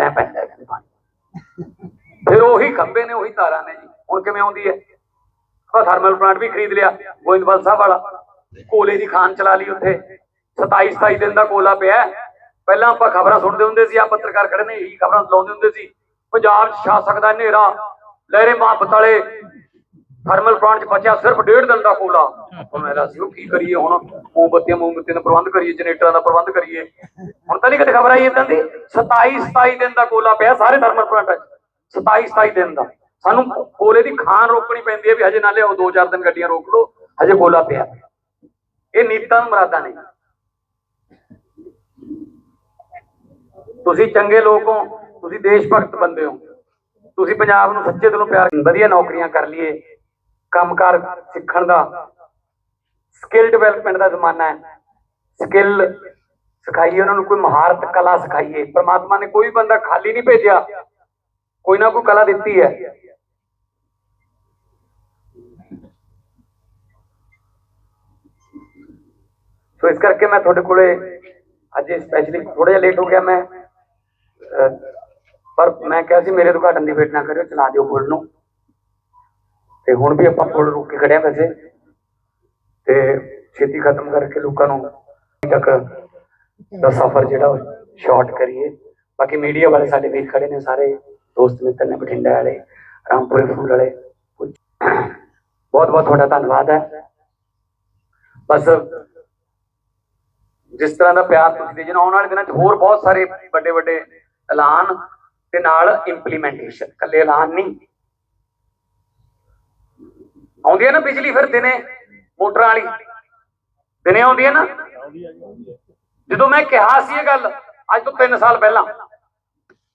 ਐਂ ਪੈਂਦਾ ਕਹਿੰਦੇ ਪਾਣੀ ਫਿਰ ਉਹੀ ਖੰਭੇ ਨੇ, ਉਹੀ ਤਾਰਾਂ ਨੇ ਜੀ। ਹੁਣ ਕਿਵੇਂ ਆਉਂਦੀ ਹੈ? ਆਪਾਂ ਥਰਮਲ ਪਲਾਂਟ ਵੀ ਖਰੀਦ ਲਿਆ, ਗੋਇੰਦਵਾਲ ਸਾਹਿਬ ਵਾਲਾ। ਕੋਲੇ ਦੀ ਖਾਨ ਚਲਾ ਲਈ ਉੱਥੇ। 27 27 ਦਿਨ ਦਾ ਕੋਲਾ ਪਿਆ। ਪਹਿਲਾਂ ਆਪਾਂ ਖਬਰਾਂ ਸੁਣਦੇ ਹੁੰਦੇ ਸੀ ਆ ਪੱਤਰਕਾਰ ਖੜੇ ਨੇ, ਇਹੀ ਖਬਰਾਂ ਲਾਉਂਦੇ ਹੁੰਦੇ ਸੀ। ਪੰਜਾਬ 'ਚ ਛਾ ਸਕਦਾ ਹਨੇਰਾ। ਲਹਿਰੇ ਮਾਂ ਬਤਾਲੇ ਥਰਮਲ ਪਲਾਂਟ 'ਚ ਬਚਿਆ ਸਿਰਫ ਡੇਢ ਦਿਨ ਦਾ ਕੋਲਾ। ਹੁਣ ਮੇਰਾ ਸੀ, ਉਹ ਕੀ ਕਰੀਏ ਹੁਣ? ਮੋਮਬੱਤੀਆਂ ਮੋਮਬੱਤੀਆਂ ਦਾ ਪ੍ਰਬੰਧ ਕਰੀਏ, ਜਨਰੇਟਰਾਂ ਦਾ ਪ੍ਰਬੰਧ ਕਰੀਏ। ਹੁਣ ਤਾਂ ਨਹੀਂ ਕਦੇ ਖਬਰ ਆਈ ਇਦਾਂ ਦੀ? 27 27 ਦਿਨ ਦਾ ਕੋਲਾ ਪਿਆ ਸਾਰੇ ਥਰਮਲ ਪਲਾਂਟਾਂ 'ਚ। 27 27 ਦਿਨ ਦਾ। ਸਾਨੂੰ ਕੋਲੇ ਦੀ ਖਾਨ ਰੋਕਣੀ ਪੈਂਦੀ ਹੈ ਵੀ ਹਜੇ ਨਾ ਲਿਆਓ ਦੋ ਚਾਰ ਦਿਨ ਗੱਡੀਆਂ ਰੋਕ ਲਓ, ਹਜੇ ਕੋਲਾ ਪਿਆ। ਇਹ ਨੀਤਾਂ ਮੁਰਾਦਾਂ ਨੇ। ਤੁਸੀਂ ਚੰਗੇ ਲੋਕ ਹੋ, ਤੁਸੀਂ ਦੇਸ਼ ਭਗਤ ਬੰਦੇ ਹੋ। ਤੁਸੀਂ ਪੰਜਾਬ ਨੂੰ ਸੱਚੇ ਦਿਲੋਂ ਪਿਆਰ ਵਧੀਆ ਨੌਕਰੀਆਂ ਕਰ ਲਈਏ। ਕੰਮਕਾਰ ਸਿੱਖਣ ਦਾ। ਸਕਿੱਲ ਡਿਵੈਲਪਮੈਂਟ ਦਾ ਜ਼ਮਾਨਾ ਹੈ। ਸਕਿੱਲ ਸਿਖਾਈਏ ਉਹਨਾਂ ਨੂੰ ਕੋਈ ਮਹਾਰਤ ਕਲਾ ਸਿਖਾਈਏ। ਪ੍ਰਮਾਤਮਾ ਨੇ ਕੋਈ ਬੰਦਾ ਖਾਲੀ ਨਹੀਂ ਭੇਜਿਆ। ਕੋਈ ਨਾ ਕੋਈ ਕਲਾ ਦਿੱਤੀ ਹੈ। ਸੋ ਇਸ ਕਰਕੇ ਮੈਂ ਤੁਹਾਡੇ ਕੋਲੇ ਅੱਜ ਸਪੈਸ਼ਲੀ ਥੋੜਾ ਜਿਹਾ ਲੇਟ ਹੋ ਗਿਆ ਮੈਂ। ਅਹ, ਪਰ ਮੈਂ ਕਿਹਾ ਸੀ ਮੇਰੇ ਉਦਘਾਟਨ ਦੀ ਵੇਟ ਨਾ ਕਰਿਓ ਚਲਾ ਦਿਓ ਬੋਲ ਨੂੰ। ਤੇ ਹੁਣ ਵੀ ਆਪਾਂ ਪੁੱਲ ਰੋਕ ਕੇ ਖੜਿਆ ਵੈਸੇ। ਤੇ ਛੇਤੀ ਖਤਮ ਕਰਕੇ ਲੋਕਾਂ ਨੂੰ ਤੱਕ ਦਾ ਸਫ਼ਰ ਜਿਹੜਾ ਸ਼ਾਰਟ ਕਰੀਏ। ਬਾਕੀ ਮੀਡੀਆ ਵਾਲੇ ਸਾਡੇ ਵੀ ਖੜੇ ਨੇ ਸਾਰੇ, ਦੋਸਤ ਮਿੱਤਰ ਨੇ, ਬਠਿੰਡਾ ਵਾਲੇ, ਰਾਮਪੁਰੇ ਫੂਲ ਵਾਲੇ। ਬਹੁਤ ਬਹੁਤ ਤੁਹਾਡਾ ਧੰਨਵਾਦ ਹੈ। ਬਸ ਜਿਸ ਤਰ੍ਹਾਂ ਦਾ ਪਿਆਰ ਤੁਸੀਂ ਦੇ ਜਨਾ ਆਉਣ ਵਾਲੇ ਦਿਨਾਂ 'ਚ ਹੋਰ ਬਹੁਤ ਸਾਰੇ ਵੱਡੇ ਵੱਡੇ ਐਲਾਨ ਤੇ ਨਾਲ ਇੰਪਲੀਮੈਂਟੇਸ਼ਨ ਕੱਲੇ ਐਲਾਨ ਨਹੀਂ ਆਉਂਦੀ ਹੈ ਨਾ ਬਿਜਲੀ ਫਿਰ ਦਿਨੇ, ਮੋਟਰਾਂ ਵਾਲੀ। ਦਿਨੇ ਆਉਂਦੀ ਹੈ ਨਾ? ਜਦੋਂ ਮੈਂ ਕਿਹਾ ਸੀ ਇਹ ਗੱਲ, ਅੱਜ ਤੋਂ 3 ਸਾਲ ਪਹਿਲਾਂ,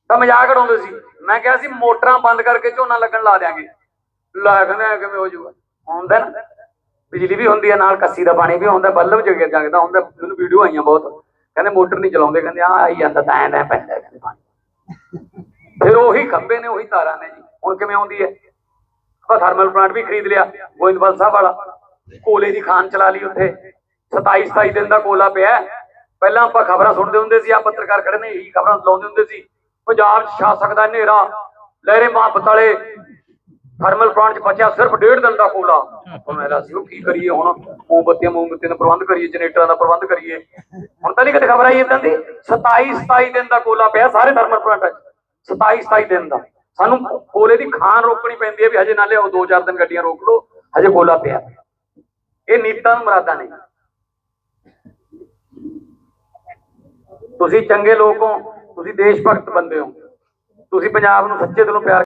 ਤਾਂ ਮਜ਼ਾਕ ਉਡਾਉਂਦੇ ਸੀ। ਮੈਂ ਕਿਹਾ ਸੀ ਮੋਟਰਾਂ ਬੰਦ ਕਰਕੇ ਝੋਨਾ ਲੱਗਣ ਲਾ ਦਿਆਂਗੇ। ਲੈ ਕਹਿੰਦੇ ਕਿਵੇਂ ਹੋ ਜਾਊਗਾ? ਆਉਂਦਾ ਨਾ। ਬਿਜਲੀ ਵੀ ਹੁੰਦੀ ਹੈ, ਨਾਲ ਕੱਸੀ ਦਾ ਪਾਣੀ ਵੀ ਆਉਂਦਾ ਬੱਲਬ ਜਗੇ ਜਗਦਾ ਹੁੰਦਾ। ਮੈਨੂੰ ਵੀਡੀਓ ਆਈਆਂ ਬਹੁਤ। ਕਹਿੰਦੇ ਮੋਟਰ ਨਹੀਂ ਚਲਾਉਂਦੇ, ਕਹਿੰਦੇ ਆ ਆਈ ਜਾਂਦਾ, ਤਾਂ ਐਂ ਪੈਂਦਾ ਕਹਿੰਦੇ ਪਾਣੀ। ਫਿਰ ਉਹੀ ਖੰਭੇ ਨੇ, ਉਹੀ ਤਾਰਾਂ ਨੇ ਜੀ। ਹੁਣ ਕਿਵੇਂ ਆਉਂਦੀ ਹੈ? ਆਪਾਂ ਥਰਮਲ ਪਲਾਂਟ ਵੀ ਖਰੀਦ ਲਿਆ, ਗੋਇੰਦਵਾਲ ਸਾਹਿਬ ਵਾਲਾ। ਕੋਲੇ ਦੀ ਖਾਨ ਚਲਾ ਲਈ ਉੱਥੇ। 27 27 ਦਿਨ ਦਾ ਕੋਲਾ ਪਿਆ ਪਹਿਲਾਂ ਆਪਾਂ ਖਬਰਾਂ ਸੁਣਦੇ ਹੁੰਦੇ ਸੀ ਆ ਪੱਤਰਕਾਰ ਖੜੇ ਨੇ, ਇਹੀ ਖਬਰਾਂ ਲਾਉਂਦੇ ਹੁੰਦੇ ਸੀ। ਪੰਜਾਬ 'ਚ ਛਾ ਸਕਦਾ ਹਨੇਰਾ। ਲਹਿਰੇ ਮਾਂ ਬਤਾਲੇ ਥਰਮਲ ਪਲਾਂਟ 'ਚ ਬਚਿਆ ਸਿਰਫ ਡੇਢ ਦਿਨ ਦਾ ਕੋਲਾ। ਹੁਣ ਮੇਰਾ ਸੀ, ਉਹ ਕੀ ਕਰੀਏ ਹੁਣ? ਮੋਮਬੱਤੀਆਂ ਮੋਮਬੱਤੀਆਂ ਦਾ ਪ੍ਰਬੰਧ ਕਰੀਏ, ਜਨਰੇਟਰਾਂ ਦਾ ਪ੍ਰਬੰਧ ਕਰੀਏ। ਹੁਣ ਤਾਂ ਨਹੀਂ ਕਿਤੇ ਖਬਰ ਆਈ ਇਦਾਂ ਦੀ? 27 27 ਦਿਨ ਦਾ ਕੋਲਾ ਪਿਆ ਸਾਰੇ ਥਰਮਲ ਪਲਾਂਟਾਂ 'ਚ। 27 27 ਦਿਨ ਦਾ। ਸਾਨੂੰ ਕੋਲੇ ਦੀ ਖਾਨ ਰੋਕਣੀ ਪੈਂਦੀ ਹੈ ਵੀ ਹਜੇ ਨਾ ਲਿਆਓ ਦੋ ਚਾਰ ਦਿਨ ਗੱਡੀਆਂ ਰੋਕ ਲਓ, ਹਜੇ ਕੋਲਾ ਪਿਆ। ਇਹ ਨੀਤਾਂ ਨੂੰ ਮਰਾਦਾ ਨੇ। ਤੁਸੀਂ ਚੰਗੇ ਲੋਕ ਹੋ, ਤੁਸੀਂ ਦੇਸ਼ ਭਗਤ ਬੰਦੇ ਹੋ। ਤੁਸੀਂ ਪੰਜਾਬ ਨੂੰ ਸੱਚੇ ਦਿਲੋਂ ਪਿਆਰ